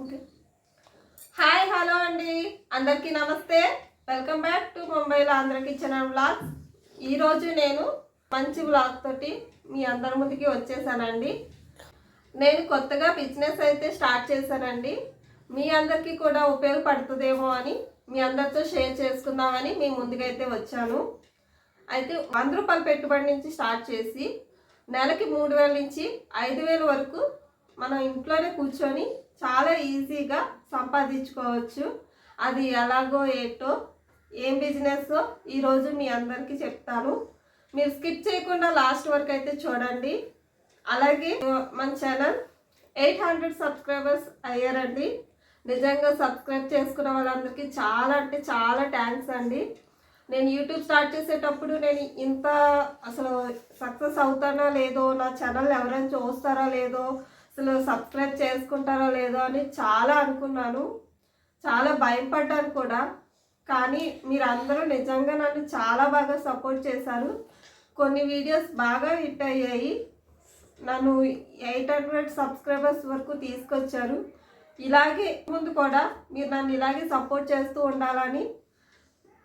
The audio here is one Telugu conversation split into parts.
ఓకే. హాయ్ హలో అండి. అందరికీ నమస్తే. వెల్కమ్ బ్యాక్ టు ముంబైలో ఆంధ్ర కిచెన్ అండ్ బ్లాగ్స్ ఈరోజు నేను మంచి బ్లాగ్ తోటి మీ అందరి ముందుకి వచ్చేసానండి. నేను కొత్తగా బిజినెస్ అయితే స్టార్ట్ చేశానండి. మీ అందరికీ కూడా ఉపయోగపడుతుందేమో అని మీ అందరితో షేర్ చేసుకుందామని మీ ముందుకైతే వచ్చాను. అయితే వంద రూపాయల పెట్టుబడి నుంచి స్టార్ట్ చేసి నెలకి మూడు వేల నుంచి ఐదు వేల వరకు మనం ఇంట్లోనే కూర్చొని చాలా ఈజీగా సంపాదించుకోవచ్చు. అది ఎలాగో ఏటో ఏం బిజినెస్ ఈరోజు మీ అందరికీ చెప్తాను. మీరు స్కిప్ చేయకుండా లాస్ట్ వరకు అయితే చూడండి. అలాగే మన ఛానల్ ఎయిట్ హండ్రెడ్ సబ్స్క్రైబర్స్ అయ్యారండి. నిజంగా సబ్స్క్రైబ్ చేసుకున్న వాళ్ళందరికీ చాలా అంటే చాలా థ్యాంక్స్ అండి. నేను యూట్యూబ్ స్టార్ట్ చేసేటప్పుడు నేను ఇంత అసలు సక్సెస్ అవుతానా లేదో నా ఛానల్ ఎవరైనా చూస్తారా లేదో అసలు సబ్స్క్రైబ్ చేసుకుంటారో లేదో అని చాలా అనుకున్నాను. చాలా భయపడ్డాను కూడా. కానీ మీరు అందరూ నిజంగా నన్ను చాలా బాగా సపోర్ట్ చేశారు. కొన్ని వీడియోస్ బాగా హిట్ అయ్యాయి. నన్ను ఎయిట్ హండ్రెడ్ సబ్స్క్రైబర్స్ వరకు తీసుకొచ్చారు. ఇలాగే ముందు కూడా మీరు నన్ను ఇలాగే సపోర్ట్ చేస్తూ ఉండాలని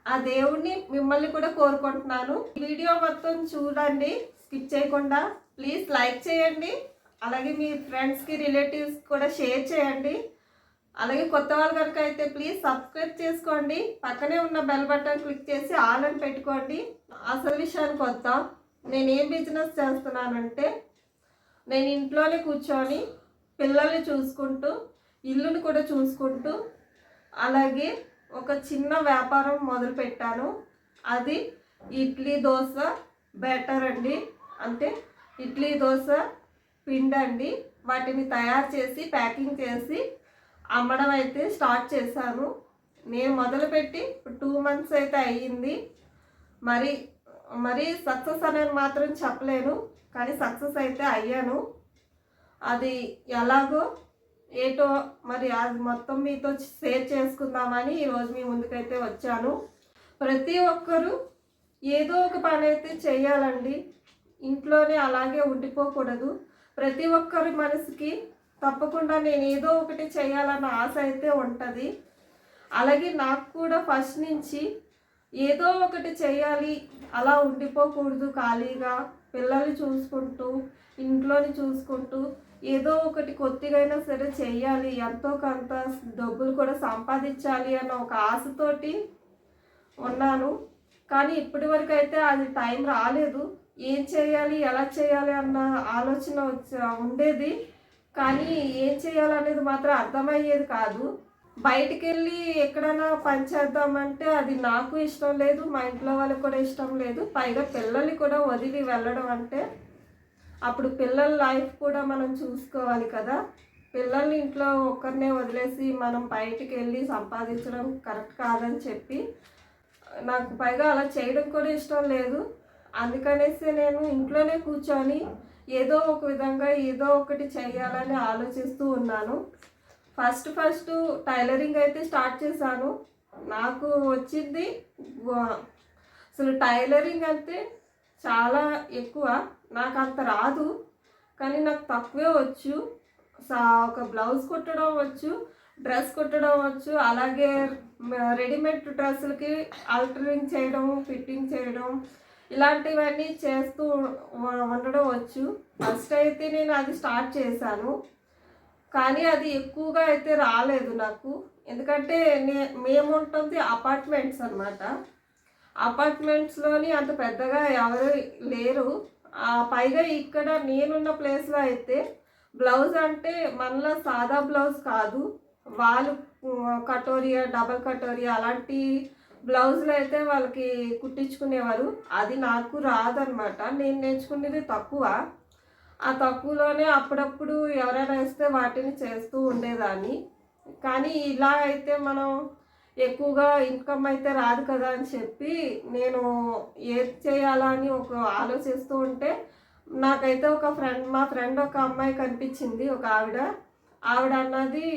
ఆ దేవుణ్ణి మిమ్మల్ని కూడా కోరుకుంటున్నాను. వీడియో మొత్తం చూడండి. స్కిప్ చేయకుండా ప్లీజ్ లైక్ చేయండి. అలాగే మీ ఫ్రెండ్స్కి రిలేటివ్స్ కూడా షేర్ చేయండి. అలాగే కొత్త వాళ్ళు కనుక అయితే ప్లీజ్ సబ్స్క్రైబ్ చేసుకోండి. పక్కనే ఉన్న బెల్ బటన్ క్లిక్ చేసి ఆల్ అని పెట్టుకోండి. అసలు విషయానికి వద్దాం. నేను ఏం బిజినెస్ చేస్తున్నానంటే నేను ఇంట్లోనే కూర్చొని పిల్లల్ని చూసుకుంటూ ఇల్లుని కూడా చూసుకుంటూ అలాగే ఒక చిన్న వ్యాపారం మొదలు పెట్టాను. అది ఇడ్లీ దోశ బెటర్ అండి. అంటే ఇడ్లీ దోశ పిండండి వాటిని తయారు చేసి ప్యాకింగ్ చేసి అమ్మడం అయితే స్టార్ట్ చేశాను. నేను మొదలుపెట్టి టూ మంత్స్ అయితే అయ్యింది. మరి మరి సక్సెస్ అనేది మాత్రం చెప్పలేను కానీ సక్సెస్ అయితే అయ్యాను. అది ఎలాగో ఏటో మరి అది మొత్తం మీతో షేర్ చేసుకుందామని ఈరోజు మీ ముందుకైతే వచ్చాను. ప్రతి ఒక్కరూ ఏదో ఒక పని అయితే చేయాలండి. ఇంట్లోనే అలాగే ఉండిపోకూడదు. ప్రతి ఒక్కరి మనసుకి తప్పకుండా నేను ఏదో ఒకటి చేయాలన్న ఆశ అయితే ఉంటుంది. అలాగే నాకు కూడా ఫస్ట్ నుంచి ఏదో ఒకటి చేయాలి అలా ఉండిపోకూడదు ఖాళీగా. పిల్లల్ని చూసుకుంటూ ఇంట్లోని చూసుకుంటూ ఏదో ఒకటి కొద్దిగైనా సరే చేయాలి. ఎంతో కొంత డబ్బులు కూడా సంపాదించాలి అన్న ఒక ఆశతోటి ఉన్నాను. కానీ ఇప్పటి వరకు అయితే అది టైం రాలేదు. ఏం చేయాలి ఎలా చేయాలి అన్న ఆలోచన ఉండేది. కానీ ఏం చేయాలనేది మాత్రం అర్థమయ్యేది కాదు. బయటికి వెళ్ళి ఎక్కడైనా పని చేద్దామంటే అది నాకు ఇష్టం లేదు మా ఇంట్లో వాళ్ళకి కూడా ఇష్టం లేదు. పైగా పిల్లల్ని కూడా వదిలి వెళ్ళడం అంటే అప్పుడు పిల్లల లైఫ్ కూడా మనం చూసుకోవాలి కదా. పిల్లల్ని ఇంట్లో ఒక్కరినే వదిలేసి మనం బయటికి వెళ్ళి సంపాదించడం కరెక్ట్ కాదని చెప్పి నాకు పైగా అలా చేయడం కూడా ఇష్టం లేదు. అందుకనేసి నేను ఇంట్లోనే కూర్చొని ఏదో ఒక విధంగా ఏదో ఒకటి చేయాలని ఆలోచిస్తూ ఉన్నాను. ఫస్ట్ ఫస్ట్ టైలరింగ్ అయితే స్టార్ట్ చేశాను. నాకు వచ్చింది అసలు టైలరింగ్ అంటే చాలా ఎక్కువ. నాకు అంత రాదు కానీ నాకు తక్కువే వచ్చు. ఒక బ్లౌజ్ కుట్టడం వచ్చు డ్రెస్ కుట్టడం వచ్చు అలాగే రెడీమేడ్ డ్రెస్సులకి ఆల్టరింగ్ చేయడం ఫిట్టింగ్ చేయడం ఇలాంటివన్నీ చేస్తూ ఉండడం వచ్చు. ఫస్ట్ అయితే నేను అది స్టార్ట్ చేశాను. కానీ అది ఎక్కువగా అయితే రాలేదు నాకు. ఎందుకంటే నే మేము ఉంటుంది అపార్ట్మెంట్స్ అనమాట అపార్ట్మెంట్స్లోని అంత పెద్దగా ఎవరు లేరు. ఆ పైగా ఇక్కడ నేనున్న ప్లేస్లో అయితే బ్లౌజ్ అంటే మనలో సాదా బ్లౌజ్ కాదు. వాళ్ళు కటోరియా డబల్ కటోరియా అలాంటి బ్లౌజులు అయితే వాళ్ళకి కుట్టించుకునేవారు. అది నాకు రాదనమాట. నేను నేర్చుకునేది తక్కువ. ఆ తక్కువలోనే అప్పుడప్పుడు ఎవరైనా ఇస్తే వాటిని చేస్తూ ఉండేదాన్ని. కానీ ఇలా అయితే మనం ఎక్కువగా ఇన్కమ్ అయితే రాదు కదా అని చెప్పి నేను ఏది చేయాలా అని ఒక ఆలోచిస్తూ ఉంటే నాకైతే ఒక ఫ్రెండ్ మా ఫ్రెండ్ ఒక అమ్మాయి కనిపించింది ఒక ఆవిడ. ఆవిడ అన్నది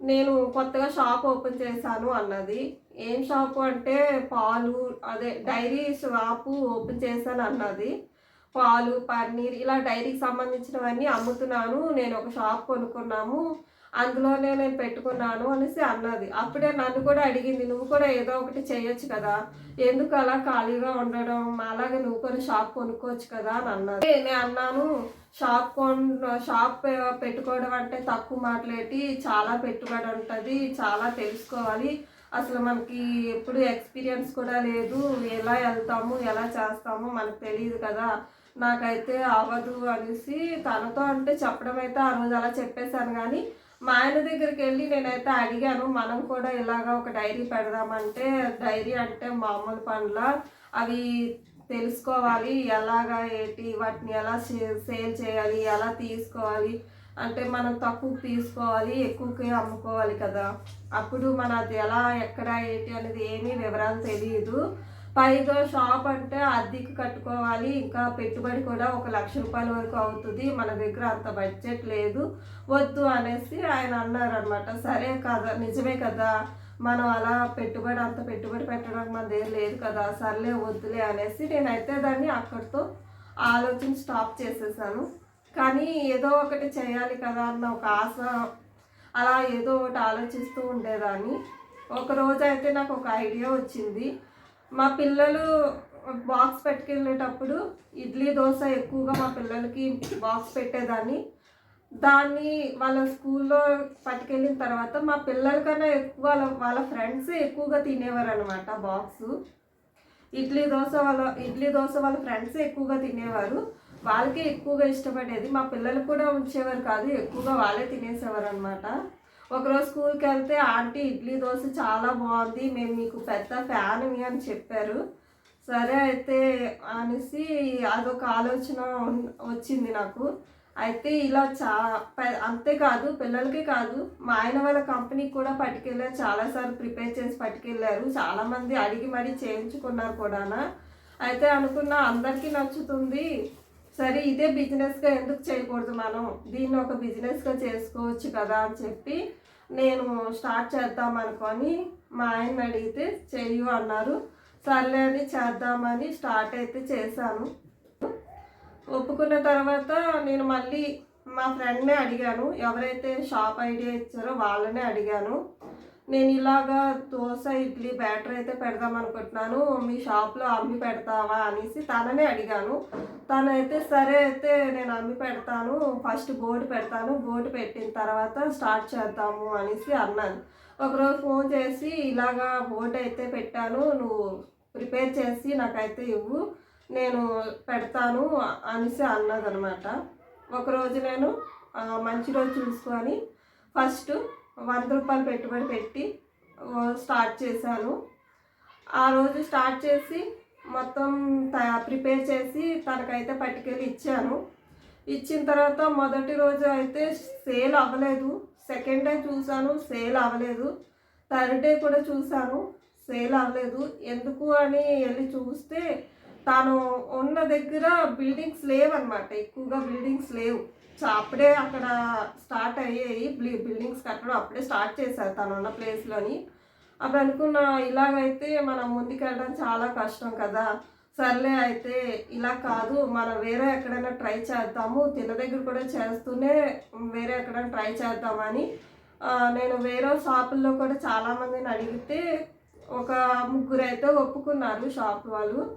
నేను కొత్తగా షాప్ ఓపెన్ చేశాను అన్నది. ఏం షాపు అంటే పాలు అదే డైరీ షాపు ఓపెన్ చేశాను అన్నది. పాలు పన్నీర్ ఇలా డైరీకి సంబంధించినవన్నీ అమ్ముతున్నాను. నేను ఒక షాప్ కొనుక్కున్నాము. అందులోనే నేను పెట్టుకున్నాను అనేసి అన్నది. అప్పుడే నన్ను కూడా అడిగింది నువ్వు కూడా ఏదో ఒకటి చేయొచ్చు కదా. ఎందుకు అలా ఖాళీగా ఉండడం? అలాగే నువ్వు కూడా షాప్ కొనుక్కోవచ్చు కదా అని అన్నది. నేను అన్నాను షాప్ కొన్ షాప్ పెట్టుకోవడం అంటే తక్కువ మాట్లాడి చాలా పెట్టుబడి ఉంటుంది చాలా తెలుసుకోవాలి. అసలు మనకి ఎప్పుడు ఎక్స్పీరియన్స్ కూడా లేదు. ఎలా వెళ్తాము ఎలా చేస్తాము మనకు తెలియదు కదా. నాకైతే అవ్వదు అనేసి తనతో అంటే చెప్పడం అయితే ఆ రోజు అలా చెప్పేశాను. కానీ మా ఆయన దగ్గరికి వెళ్ళి నేనైతే అడిగాను మనం కూడా ఇలాగ ఒక డైరీ పెడదామంటే డైరీ అంటే మామూలు పనుల అవి తెలుసుకోవాలి ఎలాగా ఏంటి వాటిని ఎలా సే- సేల్ చేయాలి ఎలా తీసుకోవాలి అంటే మనం తక్కువ తీసుకోవాలి ఎక్కువకి అమ్ముకోవాలి కదా. అప్పుడు మన అది ఎలా ఎక్కడ ఏంటి అనేది ఏమీ వివరాలు తెలియదు. పైగా షాప్ అంటే అద్దెకి కట్టుకోవాలి. ఇంకా పెట్టుబడి కూడా ఒక లక్ష రూపాయల వరకు అవుతుంది. మన దగ్గర అంత బడ్జెట్ లేదు. వద్దు అనేసి ఆయన అన్నారనమాట సరే కదా నిజమే కదా. మనం అలా పెట్టుబడి అంత పెట్టుబడి పెట్టడానికి మన దగ్గర లేదు కదా. సర్లే వద్దులే అనేసి నేనైతే దాన్ని అక్కడితో ఆలోచన స్టాప్ చేసేసాను. కానీ ఏదో ఒకటి చేయాలి కదా అన్న ఒక ఆశ అలా ఏదో ఒకటి ఆలోచిస్తూ ఉండేదాన్ని. ఒక రోజు అయితే నాకు ఒక ఐడియా వచ్చింది. మా పిల్లలు బాక్స్ పెట్టుకెళ్ళేటప్పుడు ఇడ్లీ దోశ ఎక్కువగా మా పిల్లలకి బాక్స్ పెట్టేదాన్ని. దాన్ని వాళ్ళ స్కూల్లో పట్టుకెళ్ళిన తర్వాత మా పిల్లలకన్నా ఎక్కువ వాళ్ళ వాళ్ళ ఫ్రెండ్స్ ఎక్కువగా తినేవారు అనమాట బాక్స్. ఇడ్లీ దోశ వాళ్ళ ఇడ్లీ దోశ వాళ్ళ ఫ్రెండ్స్ ఎక్కువగా తినేవారు. వాళ్ళకే ఎక్కువగా ఇష్టపడేది. మా పిల్లలు కూడా ఉంచేవారు కాదు ఎక్కువగా వాళ్ళే తినేసేవారు అనమాట ఒకరోజు స్కూల్కి వెళ్తే ఆంటీ ఇడ్లీ దోశ చాలా బాగుంది. మేము మీకు పెద్ద ఫ్యాన్ అని చెప్పారు. సరే అయితే అనేసి అదొక ఆలోచన వచ్చింది నాకు. అయితే ఇలా చా అంతేకాదు పిల్లలకే కాదు మా ఆయన వాళ్ళ కంపెనీకి కూడా పట్టుకెళ్ళారు. చాలాసార్లు ప్రిపేర్ చేసి పట్టుకెళ్ళారు. చాలామంది అడిగి మరీ చేయించుకున్నారు కూడానా. అయితే అనుకున్న అందరికీ నచ్చుతుంది. సరే ఇదే బిజినెస్గా ఎందుకు చేయకూడదు మనం? దీన్ని ఒక బిజినెస్గా చేసుకోవచ్చు కదా అని చెప్పి నేను స్టార్ట్ చేద్దాం అనుకొని మా ఆయన అడిగితే చెయ్యు అన్నారు. సర్లే అని చేద్దామని స్టార్ట్ అయితే చేశాను. ఒప్పుకున్న తర్వాత నేను మళ్ళీ మా ఫ్రెండ్నే అడిగాను. ఎవరైతే షాప్ ఐడియా ఇచ్చారో వాళ్ళనే అడిగాను. నేను ఇలాగా దోశ ఇడ్లీ బ్యాటర్ అయితే పెడదాం అనుకుంటున్నాను. మీ షాప్లో అమ్మి పెడతావా అనేసి తననే అడిగాను. తనైతే సరే అయితే నేను అమ్మి పెడతాను. ఫస్ట్ బోర్డు పెడతాను. బోర్డు పెట్టిన తర్వాత స్టార్ట్ చేద్దాము అనేసి అన్నాను. ఒకరోజు ఫోన్ చేసి ఇలాగా బోర్డు అయితే పెట్టాను. నువ్వు ప్రిపేర్ చేసి నాకైతే ఇవ్వు. నేను పెడతాను అనేసి అన్నదనమాట. ఒకరోజు నేను మంచి రోజు చూసుకొని ఫస్ట్ వంద రూపాయలు పెట్టుబడి పెట్టి స్టార్ట్ చేశాను. ఆ రోజు స్టార్ట్ చేసి మొత్తం ప్రిపేర్ చేసి తనకైతే పట్టుకెళ్ళి ఇచ్చాను. ఇచ్చిన తర్వాత మొదటి రోజు అయితే సేల్ అవ్వలేదు. సెకండ్ డే చూశాను సేల్ అవ్వలేదు. థర్డ్ డే కూడా చూశాను సేల్ అవ్వలేదు. ఎందుకు అని వెళ్ళి చూస్తే తాను ఉన్న దగ్గర బిల్డింగ్స్ లేవన్నమాట. ఎక్కువగా బిల్డింగ్స్ లేవు. అప్పుడే అక్కడ స్టార్ట్ అయ్యాయి. బిల్- బిల్డింగ్స్ కట్టడం అప్పుడే స్టార్ట్ చేశారు తను ఉన్న ప్లేస్లోని. అప్పుడు అనుకున్న ఇలాగైతే మనం ముందుకెళ్ళడం చాలా కష్టం కదా. సర్లే అయితే ఇలా కాదు మనం వేరే ఎక్కడైనా ట్రై చేద్దాము తిన్న దగ్గర కూడా చేస్తూనే వేరే ఎక్కడైనా ట్రై చేద్దామని నేను వేరే షాపుల్లో కూడా చాలామందిని అడిగితే ఒక ముగ్గురు అయితే ఒప్పుకున్నారు షాప్ వాళ్ళు.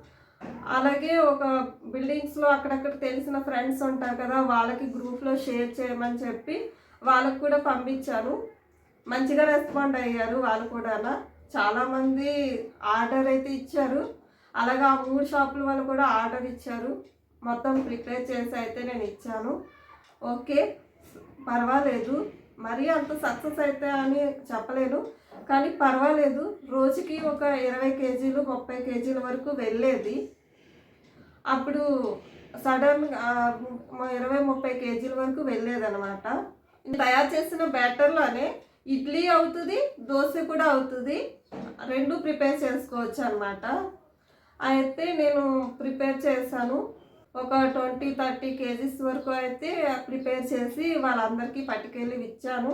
అలాగే ఒక బిల్డింగ్స్లో అక్కడక్కడ తెలిసిన ఫ్రెండ్స్ ఉంటారు కదా వాళ్ళకి గ్రూప్లో షేర్ చేయమని చెప్పి వాళ్ళకి కూడా పంపించాను. మంచిగా రెస్పాండ్ అయ్యారు వాళ్ళు కూడా చాలామంది ఆర్డర్ అయితే ఇచ్చారు. అలాగే ఆ మూడు షాపుల వాళ్ళు కూడా ఆర్డర్ ఇచ్చారు. మొత్తం ప్రిపేర్ చేసి అయితే నేను ఇచ్చాను. ఓకే పర్వాలేదు. మరీ అంత సక్సెస్ అయితే అని చెప్పలేను. కానీ పర్వాలేదు. రోజుకి ఒక ఇరవై కేజీలు ముప్పై కేజీల వరకు వెళ్ళేది. అప్పుడు సడన్గా ఇరవై ముప్పై కేజీల వరకు వెళ్ళేదనమాట తయారు చేసిన బ్యాటర్లోనే ఇడ్లీ అవుతుంది దోశ కూడా అవుతుంది. రెండు ప్రిపేర్ చేసుకోవచ్చు అనమాట అయితే నేను ప్రిపేర్ చేశాను. ఒక ట్వంటీ థర్టీ కేజీస్ వరకు అయితే ప్రిపేర్ చేసి వాళ్ళందరికీ పట్టుకెళ్ళి ఇచ్చాను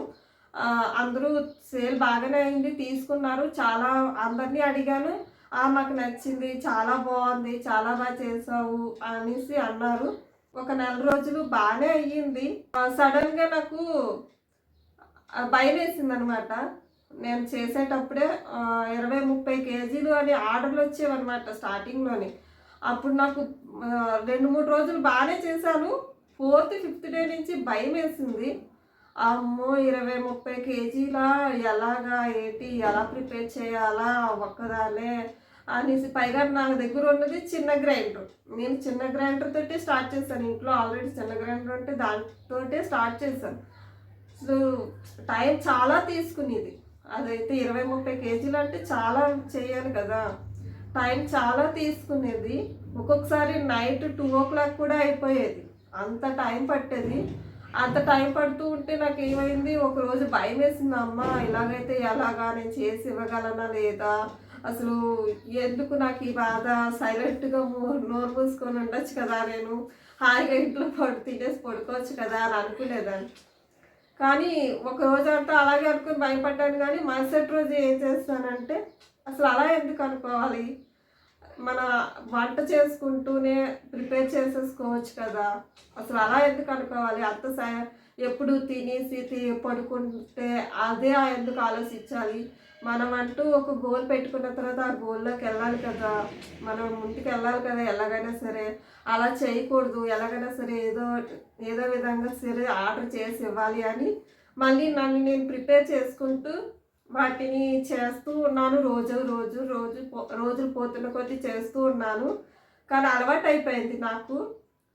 అందరూ సేల్ బాగానే అయింది తీసుకున్నారు. చాలా అందరినీ అడిగాను. "ఆ, మాకు నచ్చింది చాలా బాగుంది చాలా బాగా చేసావు అనేసి అన్నారు. ఒక నెల రోజులు బాగానే అయ్యింది. సడన్గా నాకు భయం వేసింది అనమాట నేను చేసేటప్పుడే ఇరవై ముప్పై కేజీలు అని ఆర్డర్లు వచ్చేవన్నమాట స్టార్టింగ్లోని. అప్పుడు నాకు రెండు మూడు రోజులు బాగానే చేశాను. ఫోర్త్ ఫిఫ్త్ డే నుంచి భయం వేసింది. అమ్మో ఇరవై ముప్పై కేజీలా ఎలాగా ఏంటి ఎలా ప్రిపేర్ చేయాలా ఒక్కదానే అనేసి. పైగా నా దగ్గర ఉన్నది చిన్న గ్రైండర్. నేను చిన్న గ్రైండర్ తోటే స్టార్ట్ చేశాను. ఇంట్లో ఆల్రెడీ చిన్న గ్రైండర్ ఉంటే దానితోటే స్టార్ట్ చేశాను. సో టైం చాలా తీసుకునేది. అదైతే ఇరవై ముప్పై కేజీలు అంటే చాలా చేయాలి కదా. టైం చాలా తీసుకునేది. ఒక్కొక్కసారి నైట్ టూ ఓ క్లాక్ కూడా అయిపోయేది. అంత టైం పట్టేది. అంత టైం పడుతూ ఉంటే నాకు ఏమైంది ఒకరోజు భయం వేసింది అమ్మ ఇలాగైతే ఎలాగా? నేను చేసి ఇవ్వగలనా లేదా? అసలు ఎందుకు నాకు ఈ బాధ? సైలెంట్గా నోరు మూసుకొని ఉండొచ్చు కదా నేను? హాయిగా ఇంట్లో పడు తినేసి పడుకోవచ్చు కదా అని అనుకునేదాన్ని. కానీ ఒక రోజు అంతా అలాగే అనుకుని భయపడ్డాను. కానీ మరుసటి రోజు ఏం చేస్తానంటే అసలు అలా ఎందుకు అనుకోవాలి? మన వంట చేసుకుంటూనే ప్రిపేర్ చేసేసుకోవచ్చు కదా. అసలు అలా ఎందుకు అనుకోవాలి? అంత సా ఎప్పుడు తినేసి పడుకుంటే అదే ఎందుకు ఆలోచించాలి? మనం అంటూ ఒక గోల్ పెట్టుకున్న తర్వాత ఆ గోల్లోకి వెళ్ళాలి కదా. మనం ముందుకు వెళ్ళాలి కదా ఎలాగైనా సరే. అలా చేయకూడదు. ఎలాగైనా సరే ఏదో ఏదో విధంగా సరే ఆర్డర్ చేసి ఇవ్వాలి అని మళ్ళీ నన్ను నేను ప్రిపేర్ చేసుకుంటూ వాటిని చేస్తూ ఉన్నాను రోజు రోజు రోజు రోజులు పోతున్న కొద్దీ చేస్తూ ఉన్నాను. కానీ అలవాటు అయిపోయింది నాకు.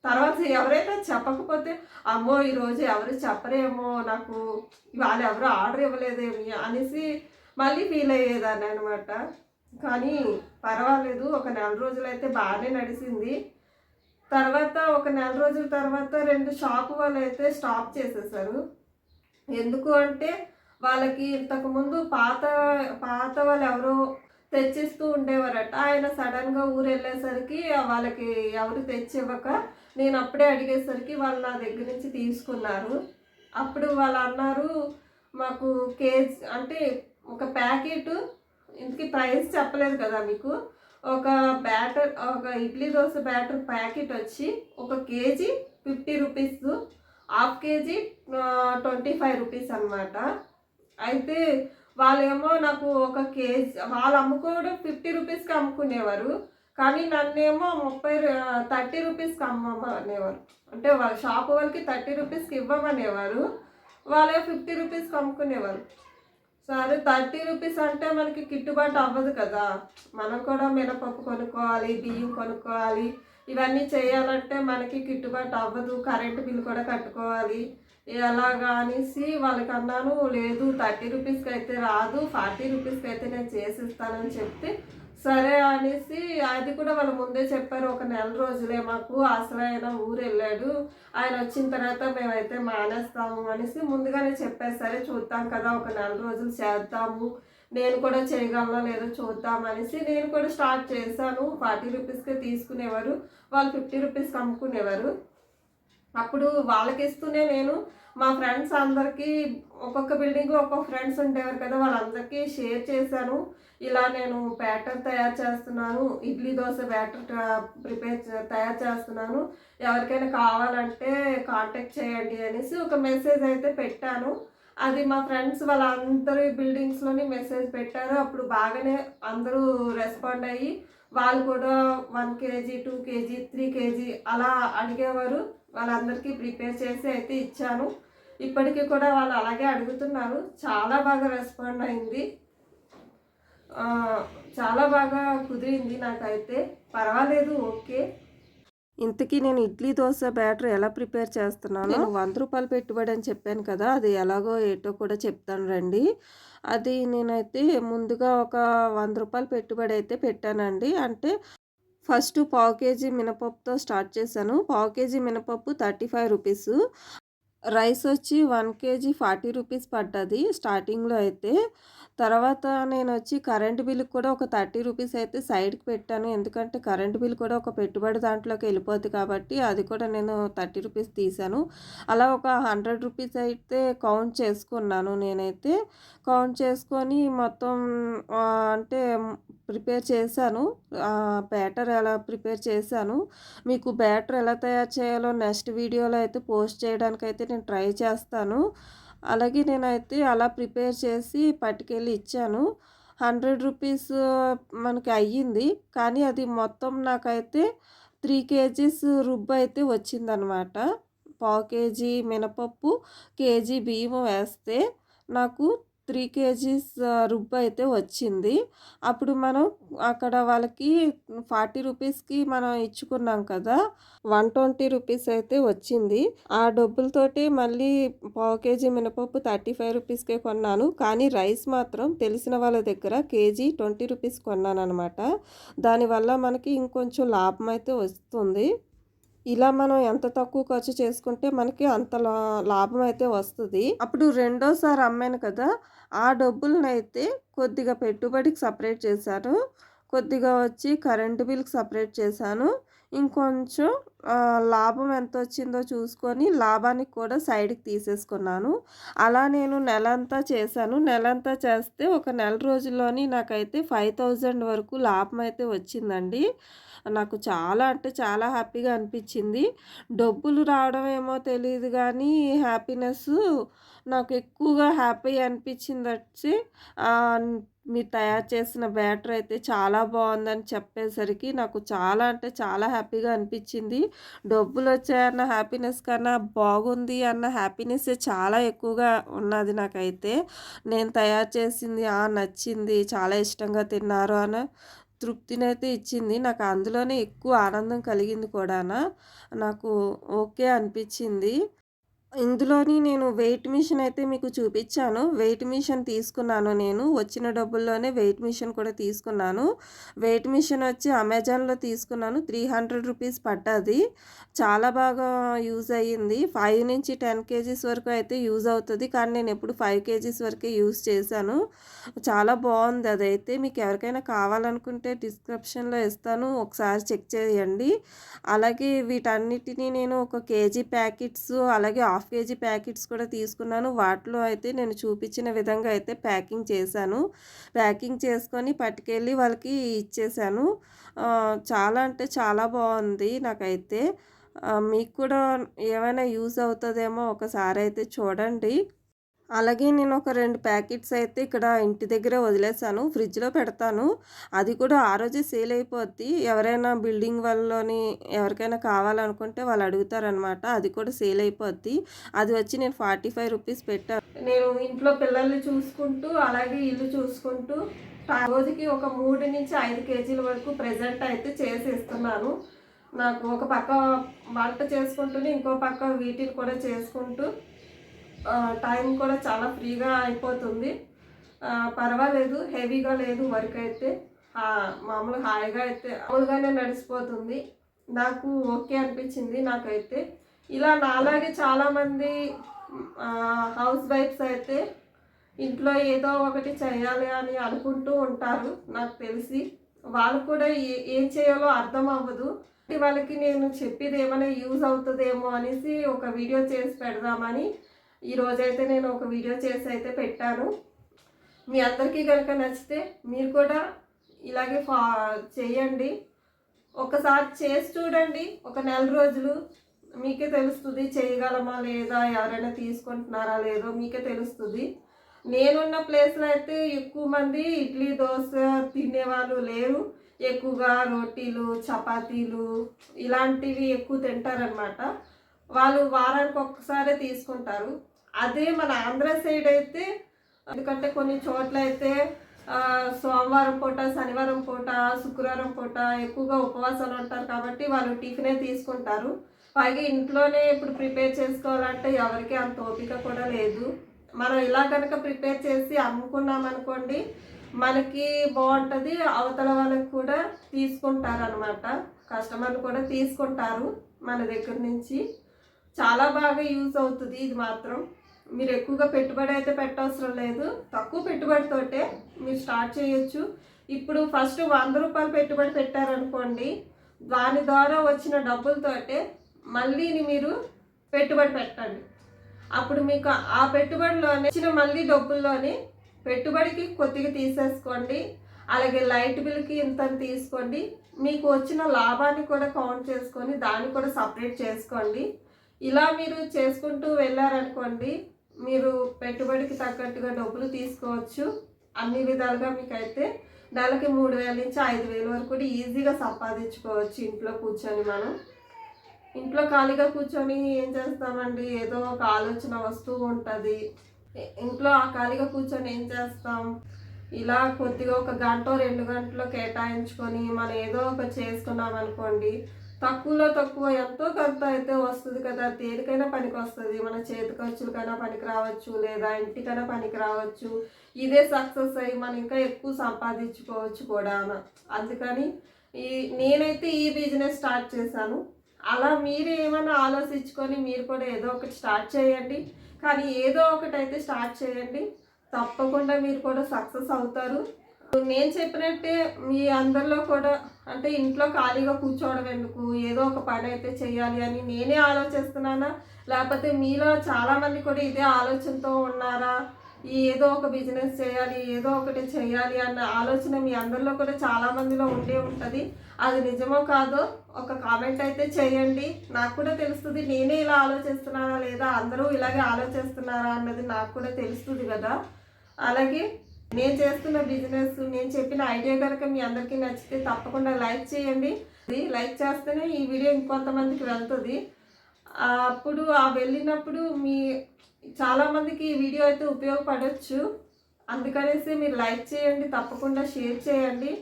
తర్వాత ఎవరైనా చెప్పకపోతే అమ్మో ఈరోజు ఎవరు చెప్పరేమో నాకు వాళ్ళు ఎవరు ఆర్డర్ ఇవ్వలేదేమి అనేసి మళ్ళీ ఫీల్ అయ్యేదాన్ని అనమాట కానీ పర్వాలేదు ఒక నెల రోజులైతే బాగానే నడిచింది తర్వాత ఒక నెల రోజుల తర్వాత రెండు షాపు వాళ్ళు అయితే స్టాప్ చేసేసారు. ఎందుకు అంటే వాళ్ళకి ఇంతకుముందు పాత పాత వాళ్ళు ఎవరో తెచ్చిస్తూ ఉండేవారట. ఆయన సడన్గా ఊరు వెళ్ళేసరికి వాళ్ళకి ఎవరు తెచ్చివ్వక నేను అప్పుడే అడిగేసరికి వాళ్ళు నా దగ్గర నుంచి తీసుకున్నారు. అప్పుడు వాళ్ళు అన్నారు మాకు కేజీ అంటే ఒక ప్యాకెట్ ఇంతకీ ప్రైస్ చెప్పలేదు కదా మీకు. ఒక బ్యాటర్ ఒక ఇడ్లీ దోశ బ్యాటర్ ప్యాకెట్ వచ్చి ఒక kg fifty rupees half kg twenty five rupees అనమాట అయితే వాళ్ళేమో నాకు ఒక కేజీ వాళ్ళు అమ్ముకోవడం ఫిఫ్టీ రూపీస్కి అమ్ముకునేవారు. కానీ నన్నేమో ముప్పై థర్టీ రూపీస్కి అమ్మమనేవారు. అంటే వాళ్ళ షాప్ వాళ్ళకి థర్టీ రూపీస్కి ఇవ్వమనేవారు. వాళ్ళే ఫిఫ్టీ రూపీస్కి అమ్ముకునేవారు. సరే థర్టీ రూపీస్ అంటే మనకి కిట్టుబాటు అవ్వదు కదా. మనం కూడా మినపప్పు కొనుక్కోవాలి బియ్యం కొనుక్కోవాలి. ఇవన్నీ చేయాలంటే మనకి కిట్టుబాటు అవ్వదు. కరెంటు బిల్ కూడా కట్టుకోవాలి. ఎలాగా అనేసి వాళ్ళకి అన్నాను లేదు థర్టీ రూపీస్కి అయితే రాదు ఫార్టీ రూపీస్కి అయితే నేను చేసిస్తానని చెప్తే సరే అనేసి అది కూడా వాళ్ళు ముందే చెప్పారు ఒక నెల రోజులే మాకు అసలు ఆయన ఊరు వెళ్ళాడు ఆయన వచ్చిన తర్వాత మేమైతే మానేస్తాము అనేసి ముందుగానే చెప్పారు సరే చూద్దాం కదా ఒక నెల రోజులు చేద్దాము నేను కూడా చేయగలనా లేదో చూద్దాం అనేసి నేను కూడా స్టార్ట్ చేశాను ఫార్టీ రూపీస్కే తీసుకునేవారు వాళ్ళు ఫిఫ్టీ రూపీస్కి అమ్ముకునేవారు. అప్పుడు వాళ్ళకి ఇస్తూనే నేను మా ఫ్రెండ్స్ అందరికీ ఒక్కొక్క బిల్డింగ్లో ఒక్కొక్క ఫ్రెండ్స్ ఉండేవారు కదా వాళ్ళందరికీ షేర్ చేశాను. ఇలా నేను బ్యాటర్ తయారు చేస్తున్నాను. ఇడ్లీ దోశ బ్యాటర్ ప్రిపేర్ తయారు చేస్తున్నాను. ఎవరికైనా కావాలంటే కాంటాక్ట్ చేయండి అనేసి ఒక మెసేజ్ అయితే పెట్టాను. అది మా ఫ్రెండ్స్ వాళ్ళందరూ బిల్డింగ్స్లోని మెసేజ్ పెట్టారు. అప్పుడు బాగానే అందరూ రెస్పాండ్ అయ్యి వాళ్ళు కూడా one kg two kg three kg అలా అడిగేవారు. వాళ్ళందరికీ ప్రిపేర్ చేసి అయితే ఇచ్చాను. ఇప్పటికీ కూడా వాళ్ళు అలాగే అడుగుతున్నారు. చాలా బాగా రెస్పాండ్ అయింది. చాలా బాగా కుదిరింది నాకైతే. పర్వాలేదు ఓకే. ఇంతకీ నేను ఇడ్లీ దోశ బ్యాటర్ ఎలా ప్రిపేర్ చేస్తున్నాను నేను వంద రూపాయలు పెట్టుబడి అని చెప్పాను కదా అది ఎలాగో ఏటో కూడా చెప్తాను రండి. అది నేనైతే ముందుగా ఒక వంద రూపాయలు పెట్టుబడి అయితే పెట్టానండి. అంటే ఫస్ట్ పావు కేజీ మినపప్పుతో స్టార్ట్ చేశాను. పావు కేజీ మినపప్పు థర్టీ ఫైవ్ రూపీస్. రైస్ వచ్చి వన్ కేజీ ఫార్టీ రూపీస్ పడ్డది స్టార్టింగ్లో అయితే. తర్వాత నేను వచ్చి కరెంట్ బిల్లు కూడా ఒక థర్టీ రూపీస్ అయితే సైడ్కి పెట్టాను. ఎందుకంటే కరెంట్ బిల్ కూడా ఒక పెట్టుబడి దాంట్లోకి వెళ్ళిపోద్ది కాబట్టి అది కూడా నేను థర్టీ రూపీస్ తీశాను. అలా ఒక హండ్రెడ్ రూపీస్ అయితే కౌంట్ చేసుకున్నాను నేనైతే. కౌంట్ చేసుకొని మొత్తం అంటే ప్రిపేర్ చేశాను. బ్యాటర్ ఎలా ప్రిపేర్ చేశాను మీకు బ్యాటర్ ఎలా తయారు చేయాలో నెక్స్ట్ వీడియోలో అయితే పోస్ట్ చేయడానికి అయితే నేను ట్రై చేస్తాను. అలాగే నేనైతే అలా ప్రిపేర్ చేసి పట్టుకెళ్ళి ఇచ్చాను. హండ్రెడ్ రూపీస్ మనకి అయ్యింది కానీ అది మొత్తం నాకైతే త్రీ కేజీస్ రుబ్బు అయితే వచ్చిందనమాట. పావు కేజీ మినపప్పు కేజీ బియ్యం వేస్తే నాకు త్రీ కేజీస్ రుబ్బు అయితే వచ్చింది. అప్పుడు మనం అక్కడ వాళ్ళకి ఫార్టీ రూపీస్కి మనం ఇచ్చుకున్నాం కదా వన్ ట్వంటీ రూపీస్ అయితే వచ్చింది. ఆ డబ్బులతోటి మళ్ళీ పావు కేజీ మినపప్పు థర్టీ ఫైవ్ రూపీస్కే కొన్నాను. కానీ రైస్ మాత్రం తెలిసిన వాళ్ళ దగ్గర కేజీ ట్వంటీ రూపీస్ కొన్నాను అనమాట దానివల్ల మనకి ఇంకొంచెం లాభం అయితే వస్తుంది. ఇలా మనం ఎంత తక్కువ ఖర్చు చేసుకుంటే మనకి అంత లా- లాభం అయితే వస్తుంది. అప్పుడు రెండోసారి అమ్మాను కదా ఆ డబ్బులను అయితే కొద్దిగా పెట్టుబడికి సపరేట్ చేశాను. కొద్దిగా వచ్చి కరెంటు బిల్కి సపరేట్ చేశాను. ఇంకొంచెం లాభం ఎంత వచ్చిందో చూసుకొని లాభానికి కూడా సైడ్కి తీసేసుకున్నాను. అలా నేను నెలంతా చేశాను. నెలంతా చేస్తే ఒక నెల రోజుల్లోని నాకైతే ఫైవ్ థౌజండ్ వరకు లాభం అయితే వచ్చిందండి. నాకు చాలా అంటే చాలా హ్యాపీగా అనిపించింది. డబ్బులు రావడం ఏమో తెలియదు కానీ హ్యాపీనెస్ నాకు ఎక్కువగా హ్యాపీ అనిపించింది వచ్చి మీరు తయారు చేసిన బ్యాటర్ అయితే చాలా బాగుందని చెప్పేసరికి నాకు చాలా అంటే చాలా హ్యాపీగా అనిపించింది. డబ్బులు వచ్చాయన్న హ్యాపీనెస్ కన్నా బాగుంది అన్న హ్యాపీనెస్ చాలా ఎక్కువగా ఉన్నది నాకైతే. నేను తయారు చేసింది ఆ నచ్చింది చాలా ఇష్టంగా తిన్నారు అన్న తృప్తినైతే ఇచ్చింది. నాకు అందులోనే ఎక్కువ ఆనందం కలిగింది కూడా నాకు ఓకే అనిపించింది. ఇందులోని నేను వెయిట్ మిషన్ అయితే మీకు చూపించాను. వెయిట్ మిషన్ తీసుకున్నాను నేను. వచ్చిన డబ్బుల్లోనే వెయిట్ మిషన్ కూడా తీసుకున్నాను. వెయిట్ మిషన్ వచ్చి అమెజాన్లో తీసుకున్నాను. త్రీ హండ్రెడ్ రూపీస్ పడ్డది. చాలా బాగా యూజ్ అయ్యింది. ఫైవ్ నుంచి టెన్ కేజీస్ వరకు అయితే యూజ్ అవుతుంది. కానీ నేను ఎప్పుడు ఫైవ్ కేజీస్ వరకే యూజ్ చేశాను. చాలా బాగుంది అదైతే. మీకు ఎవరికైనా కావాలనుకుంటే డిస్క్రిప్షన్లో ఇస్తాను. ఒకసారి చెక్ చేయండి. అలాగే వీటన్నిటినీ నేను ఒక కేజీ ప్యాకెట్స్ అలాగే హాఫ్ కేజీ ప్యాకెట్స్ కూడా తీసుకున్నాను. వాటిలో అయితే నేను చూపించిన విధంగా అయితే ప్యాకింగ్ చేశాను. ప్యాకింగ్ చేసుకొని పట్టుకెళ్ళి వాళ్ళకి ఇచ్చేసాను చాలా అంటే చాలా బాగుంది నాకైతే. మీకు కూడా ఏమైనా యూజ్ అవుతుందేమో ఒకసారి అయితే చూడండి. అలాగే నేను ఒక రెండు ప్యాకెట్స్ అయితే ఇక్కడ ఇంటి దగ్గరే వదిలేసాను. ఫ్రిడ్జ్లో పెడతాను. అది కూడా ఆ రోజే సేల్ అయిపోద్ది. ఎవరైనా బిల్డింగ్ వాళ్ళని ఎవరికైనా కావాలనుకుంటే వాళ్ళు అడుగుతారనమాట అది కూడా సేల్ అయిపోద్ది. అది వచ్చి నేను ఫార్టీ ఫైవ్ రూపీస్ పెట్టాను నేను ఇంట్లో పిల్లల్ని చూసుకుంటూ అలాగే ఇల్లు చూసుకుంటూ రోజుకి ఒక మూడు నుంచి ఐదు కేజీల వరకు ప్రెజెంట్ అయితే చేసి ఇస్తున్నాను నాకు ఒక పక్క వంట చేసుకుంటూనే ఇంకో పక్క వీటిని కూడా చేసుకుంటూ టైం కూడా చాలా ఫ్రీగా అయిపోతుంది. పర్వాలేదు హెవీగా లేదు వర్క్ అయితే. మామూలు హాయిగా అయితే మామూలుగానే నడిచిపోతుంది. నాకు ఓకే అనిపించింది నాకైతే. ఇలా నాలాగే చాలామంది హౌస్ వైఫ్స్ అయితే ఇంట్లో ఏదో ఒకటి చేయాలి అని అనుకుంటూ ఉంటారు నాకు తెలిసి. వాళ్ళు కూడా ఏ ఏం చేయాలో అర్థం అవ్వదు. వాళ్ళకి నేను చెప్పేది ఏమైనా యూజ్ అవుతుందేమో అనేసి ఒక వీడియో చేసి పెడదామని ఈ రోజైతే నేను ఒక వీడియో చేసి అయితే పెట్టాను. మీ అందరికీ కనుక నచ్చితే మీరు కూడా ఇలాగే ఫా చేయండి. ఒకసారి చేసి చూడండి. ఒక నెల రోజులు మీకే తెలుస్తుంది చేయగలమా లేదా ఎవరైనా తీసుకుంటున్నారా లేదో మీకే తెలుస్తుంది. నేనున్న ప్లేస్లో అయితే ఎక్కువ మంది ఇడ్లీ దోశ తినేవాళ్ళు లేరు. ఎక్కువగా రోటీలు చపాతీలు ఇలాంటివి ఎక్కువ తింటారనమాట వాళ్ళు వారానికి ఒక్కసారే తీసుకుంటారు. అదే మన ఆంధ్ర సైడ్ అయితే ఎందుకంటే కొన్ని చోట్ల అయితే సోమవారం పూట శనివారం పూట శుక్రవారం పూట ఎక్కువగా ఉపవాసాలు ఉంటారు కాబట్టి వాళ్ళు టిఫినే తీసుకుంటారు. పైగా ఇంట్లోనే ఇప్పుడు ప్రిపేర్ చేసుకోవాలంటే ఎవరికి అంత ఓపిక కూడా లేదు. మనం ఇలా కనుక ప్రిపేర్ చేసి అమ్ముకున్నామనుకోండి మనకి బాగుంటుంది అవతల వాళ్ళకి కూడా తీసుకుంటారు అనమాట కస్టమర్లు కూడా తీసుకుంటారు మన దగ్గర నుంచి. చాలా బాగా యూజ్ అవుతుంది ఇది మాత్రం. మీరు ఎక్కువగా పెట్టుబడి అయితే పెట్టవసరం లేదు. తక్కువ పెట్టుబడితోటే మీరు స్టార్ట్ చేయొచ్చు. ఇప్పుడు ఫస్ట్ వంద రూపాయలు పెట్టుబడి పెట్టారనుకోండి దాని ద్వారా వచ్చిన డబ్బులతోటే మళ్ళీ మీరు పెట్టుబడి పెట్టండి. అప్పుడు మీకు ఆ పెట్టుబడిలోనే వచ్చిన మళ్ళీ డబ్బుల్లోనే పెట్టుబడికి కొద్దిగా తీసేసుకోండి. అలాగే లైట్ బిల్కి ఇంత తీసుకోండి. మీకు వచ్చిన లాభాన్ని కూడా కౌంట్ చేసుకొని దాన్ని కూడా సపరేట్ చేసుకోండి. ఇలా మీరు చేసుకుంటూ వెళ్ళారనుకోండి మీరు పెట్టుబడికి తగ్గట్టుగా డబ్బులు తీసుకోవచ్చు. అన్ని విధాలుగా మీకైతే నెలకి మూడు వేల నుంచి ఐదు వేల వరకు కూడా ఈజీగా సంపాదించుకోవచ్చు ఇంట్లో కూర్చొని మనం. ఇంట్లో ఖాళీగా కూర్చొని ఏం చేస్తామండి? ఏదో ఒక ఆలోచన వస్తూ ఉంటుంది. ఇంట్లో ఆ ఖాళీగా కూర్చొని ఏం చేస్తాం? ఇలా కొద్దిగా ఒక గంట రెండు గంటలు కేటాయించుకొని మనం ఏదో ఒకటి చేసుకున్నాం అనుకోండి తక్కువలో తక్కువ ఎంతో కొంత అయితే వస్తుంది కదా. దేనికైనా పనికి వస్తుంది. మన చేతి ఖర్చులకైనా పనికి రావచ్చు లేదా ఇంటికైనా పనికి రావచ్చు. ఇదే సక్సెస్ అయ్యి మనం ఇంకా ఎక్కువ సంపాదించుకోవచ్చు కూడా అందుకని ఈ నేనైతే ఈ బిజినెస్ స్టార్ట్ చేశాను. అలా మీరు ఏమైనా ఆలోచించుకొని మీరు కూడా ఏదో ఒకటి స్టార్ట్ చేయండి. కానీ ఏదో ఒకటి అయితే స్టార్ట్ చేయండి. తప్పకుండా మీరు కూడా సక్సెస్ అవుతారు. నేను చెప్పినట్టే మీ అందరిలో కూడా అంటే ఇంట్లో ఖాళీగా కూర్చోవడం ఎందుకు? ఏదో ఒక పని అయితే చేయాలి అని నేనే ఆలోచిస్తున్నానా? లేకపోతే మీలో చాలామంది కూడా ఇదే ఆలోచనతో ఉన్నారా? ఈ ఏదో ఒక బిజినెస్ చేయాలి ఏదో ఒకటి చేయాలి అన్న ఆలోచన మీ అందరిలో కూడా చాలామందిలో ఉండే ఉంటుంది. అది నిజమో కాదో ఒక కామెంట్ అయితే చేయండి. నాకు కూడా తెలుస్తుంది నేనే ఇలా ఆలోచిస్తున్నానా లేదా అందరూ ఇలాగే ఆలోచిస్తున్నారా అన్నది నాకు కూడా తెలుస్తుంది కదా. అలాగే నేను చేస్తున్న బిజినెస్ నేను చెప్పిన ఐడియా కనుక మీ అందరికీ నచ్చితే తప్పకుండా లైక్ చేయండి. లైక్ చేస్తేనే ఈ వీడియో ఇంకొంతమందికి వెళ్తుంది. అప్పుడు ఆ వెళ్ళినప్పుడు మీ చాలామందికి ఈ వీడియో అయితే ఉపయోగపడవచ్చు అందుకనేసి మీరు లైక్ చేయండి తప్పకుండా షేర్ చేయండి.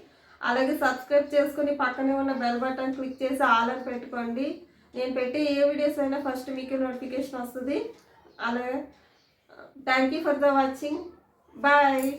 అలాగే సబ్స్క్రైబ్ చేసుకుని పక్కనే ఉన్న బెల్ బటన్ క్లిక్ చేసి ఆల్ అని పెట్టుకోండి. నేను పెట్టే ఏ వీడియోస్ అయినా ఫస్ట్ మీకే నోటిఫికేషన్ వస్తుంది. అలాగే thank you for the watching. Bye.